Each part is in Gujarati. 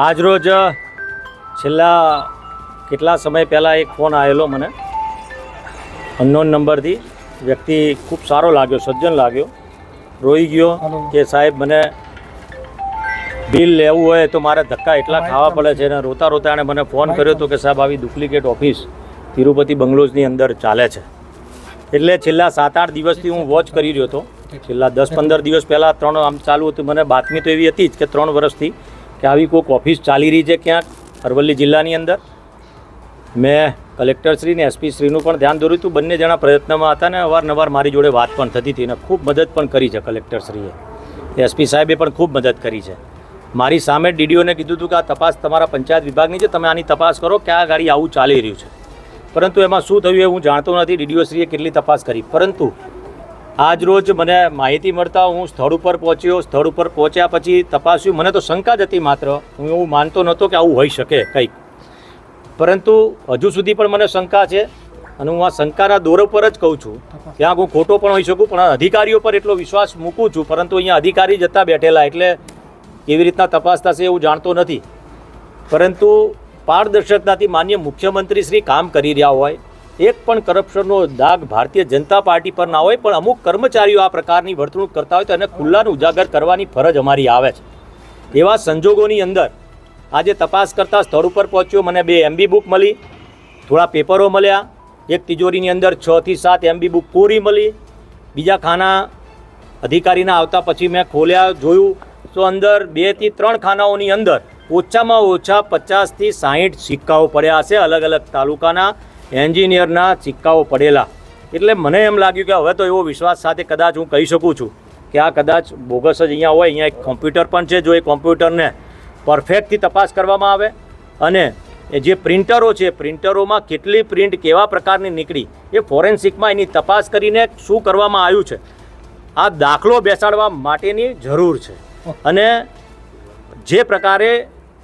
આજરોજ છેલ્લા કેટલા સમય પહેલાં એક ફોન આવેલો મને. અનનોન નંબરથી. વ્યક્તિ ખૂબ સારો લાગ્યો સજ્જન લાગ્યો. રોઈ ગયો કે સાહેબ મને બિલ લેવું હોય તો મારે ધક્કા એટલા ખાવા પડે છે અને રોતા રોતા એણે મને ફોન કર્યો હતો કે સાહેબ આવી ડુપ્લિકેટ ઓફિસ તિરુપતિ બંગલોઝની અંદર ચાલે છે. એટલે છેલ્લા સાત આઠ દિવસથી હું વોચ કરી રહ્યો હતો. છેલ્લા દસ પંદર દિવસ પહેલાં ત્રણ આમ ચાલુ હતું. મને બાતમી તો એવી હતી જ કે ત્રણ વર્ષથી કે આવી કોઈક ઓફિસ ચાલી રહી છે ક્યાંક, અરવલ્લી જિલ્લાની અંદર. મેં કલેક્ટરશ્રી ને એસપી શ્રીનું પણ ધ્યાન દોર્યું હતું. બંને જણા પ્રયત્નમાં હતા ને અવારનવાર મારી જોડે વાત પણ થતી હતી અને ખૂબ મદદ પણ કરી છે કલેક્ટરશ્રીએ. એસપી સાહેબે પણ ખૂબ મદદ કરી છે. મારી સામે ડીડીઓને કીધું હતું કે આ તપાસ તમારા પંચાયત વિભાગની છે, તમે આની તપાસ કરો કે આ ગાડી આવું ચાલી રહ્યું છે. પરંતુ એમાં શું થયું એ હું જાણતો નથી. ડીડીઓશ્રીએ કેટલી તપાસ કરી. પરંતુ આજ રોજ મને માહિતી મળતા હું સ્થળ ઉપર પહોંચ્યો. સ્થળ ઉપર પહોંચ્યા પછી તપાસ્યું. મને તો શંકા જ હતી માત્ર. હું એવું માનતો નહોતો કે આવું હોઈ શકે કંઈક. પરંતુ હજુ સુધી પણ મને શંકા છે અને હું આ શંકાના દોર પર જ કહું છું. ત્યાં હું ખોટો પણ હોઈ શકું પણ અધિકારીઓ પર એટલો વિશ્વાસ મૂકું છું. પરંતુ અહીંયા અધિકારી જતા બેઠેલા એટલે કેવી રીતના તપાસ થશે એવું જાણતો નથી. પરંતુ પારદર્શકતાથી માન્ય મુખ્યમંત્રી શ્રી કામ કરી રહ્યા હોય એક પણ કરપ્શનનો દાગ ભારતીય જનતા પાર્ટી પર ના હોય, પણ અમુક કર્મચારીઓ આ પ્રકારની વર્તણૂક કરતા હોય તો એને ખુલ્લાને ઉજાગર કરવાની ફરજ અમારી આવે છે. એવા સંજોગોની અંદર આજે તપાસ કરતા સ્થળ ઉપર પહોંચ્યો, મને બે એમબી બુક મળી, થોડા પેપરો મળ્યા. એક તિજોરીની અંદર છથી સાત એમબી બુક પૂરી મળી. બીજા ખાના અધિકારીના આવતા પછી મેં ખોલ્યા, જોયું. તો અંદર બેથી ત્રણ ખાનાઓની અંદર ઓછામાં ઓછા પચાસથી સાહીઠ સિક્કાઓ પડ્યા હશે અલગ અલગ તાલુકાના. એન્જિનિયરના સિક્કાઓ પડેલા. એટલે મને એમ લાગ્યું કે હવે તો એવો વિશ્વાસ સાથે કદાચ હું કહી શકું છું કે આ કદાચ બોગસ જ અહીંયા હોય અહીંયા એક કોમ્પ્યુટર પણ છે જો એ કોમ્પ્યુટરને પરફેક્ટથી તપાસ કરવામાં આવે અને એ જે પ્રિન્ટરો છે પ્રિન્ટરોમાં કેટલી પ્રિન્ટ કેવા પ્રકારની નીકળી એ ફોરેન્સિકમાં એની તપાસ કરીને શું કરવામાં આવ્યું છે આ દાખલો બેસાડવા માટેની જરૂર છે. અને જે પ્રકારે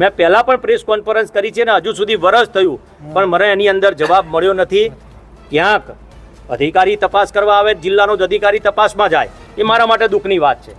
મેં પહેલાં પણ પ્રેસ કોન્ફરન્સ કરી છે ને હજુ સુધી વરસ થયું, પણ મને એની અંદર જવાબ મળ્યો નથી. ક્યાંક અધિકારી તપાસ કરવા આવે, જિલ્લાનો જ અધિકારી તપાસમાં જાય, એ મારા માટે દુઃખની વાત છે.